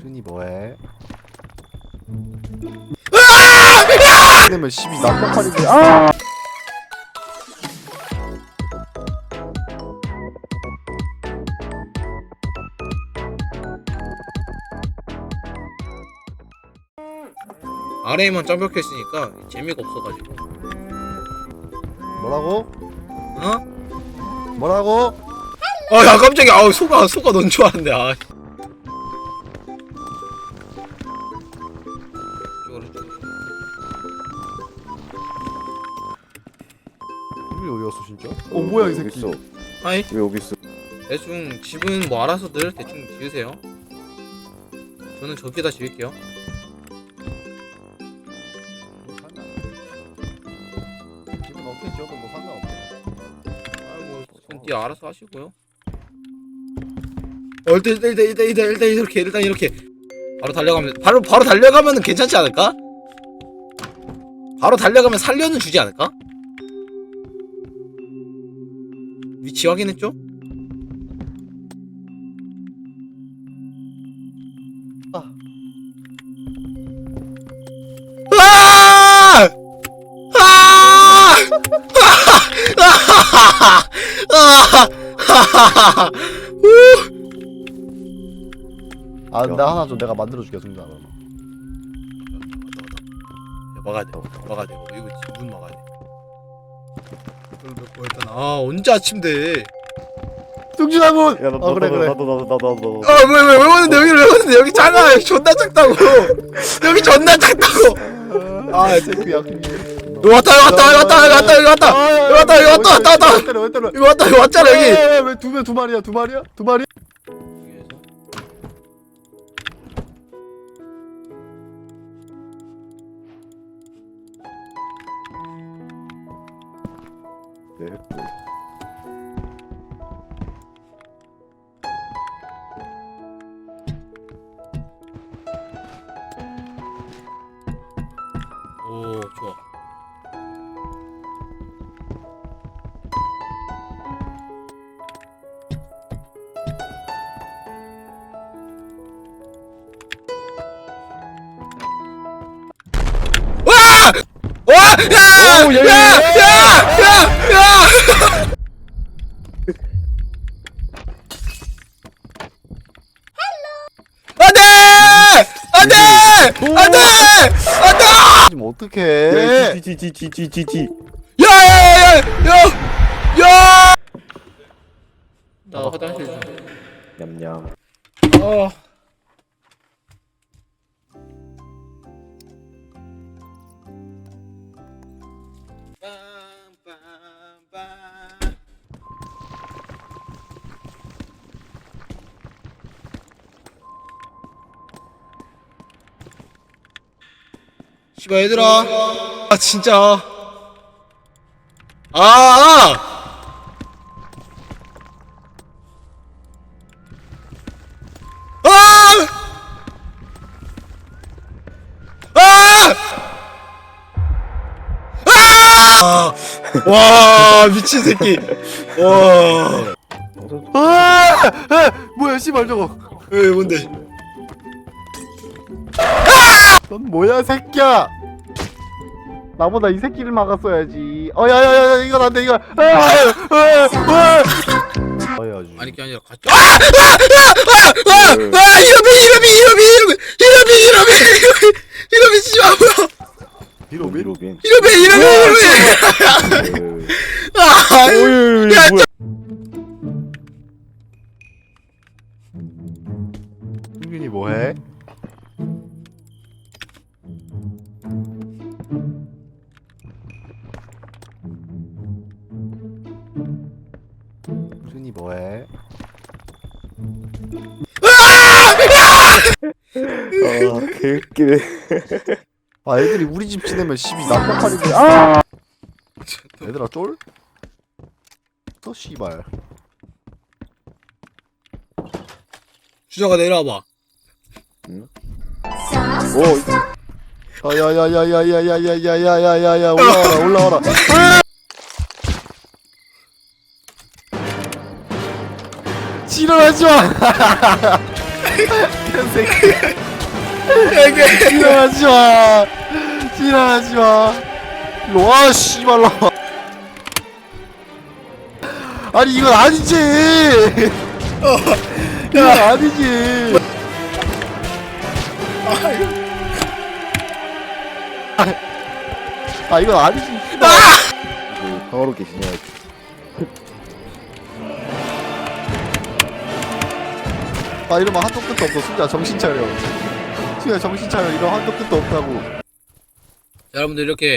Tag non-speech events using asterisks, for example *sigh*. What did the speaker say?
준이 뭐해? 아! 내면 12 난장판인데 아! 아래에만 있으니까 재미가 없어가지고 뭐라고? 어? 뭐라고? 아야 깜짝이야 아우 소가 소가 넌줄 알았는데 아 어디 갔어 진짜? 어 뭐야 이 새끼 있어. 아이 왜 여기 있어? 대충 집은 뭐 알아서들 대충 지으세요 저는 저기다 지을게요 기분 어떻게 지어도 뭐 상관없어 아뭐 그건 네 알아서 하시고요 어 일단 일단 일단 일단 일단 일단 이렇게 일단 이렇게 바로 달려가면 바로 바로 달려가면은 괜찮지 않을까? 바로 달려가면 살려는 주지 않을까? 위치 확인했죠? 아. 아! 아! 아 나 하나 좀 내가 만들어줄게 그러면 야, 막아야 돼. 막아야 돼. 이거 문 막아야 돼. 이걸 몇 일단 아 언제 아침돼? 승준아 문! 야, 나, 어 그래 그래. 나도 나도 나도 나도. 아 왜 왜왜 왜 왔는데? 여기를 왜 왔는데? 여기 작아 여기 존나 작다고. 여기 존나 작다고. 아 새끼야. 여기 왔다 여기 왔다 여기 왔다 여기 왔다 여기 왔다. 여기 왔다 여기 왔다 왔다 왔다. 왜왜 여기 왔다 여기 왔잖아 여기. 왜두배두 마리야 두 마리야? 두 마리 네. 오 좋아 와! 와! 야! 오, 야! 야, 야, 야! 야! 야! 안돼! 안돼! 안돼! 안돼! 지금 어떡해 지지지지지지지. 야야야야! 야! 야! 나 화장실 좀. 냠냠. 어. 빰 씨발 얘들아 아 진짜 아, 아! 아! 아! 아! 와 미친 새끼 와 아! 아! 뭐야 씨발 저거 에, 뭔데 넌 뭐야 새끼야 나보다 이 새끼를 막았어야지 어 야야야 이건 안돼 이거 아! 아! 아! 아야지 아니 그게 아니라 같이 아! 아! 아! 아! 아! 아! 이러미 이러미 이러미 이러미 이러미 이러미 이러미 이러미 씨발 뭐야 위로 로빈. 이러미 이러미 이러미 아! 오이 야, 뭐야? 승균이 뭐해? 이 뭐해? 아 개웃기네. 아 애들이 우리 집 지내면 12 난장판인데 아! 얘들아 쫄? 또 씨발 주자가 내려와봐 오 아, 야야야야야야야야야야야야 올라와라 올라와라 아이씨 일어나지 마. 새끼. *laughs* 일어나지 마. 일어나지 마. 로아 씨발로. 아니 이건 아니지. 이건 아니지. 아 이건 아니지. 아! 아. 음, 방어로 계시냐? 아 이러면 한도 끝도 없어. 순자 정신 차려. 순자 정신 차려. 이러면 한도 끝도 없다고. 여러분들 이렇게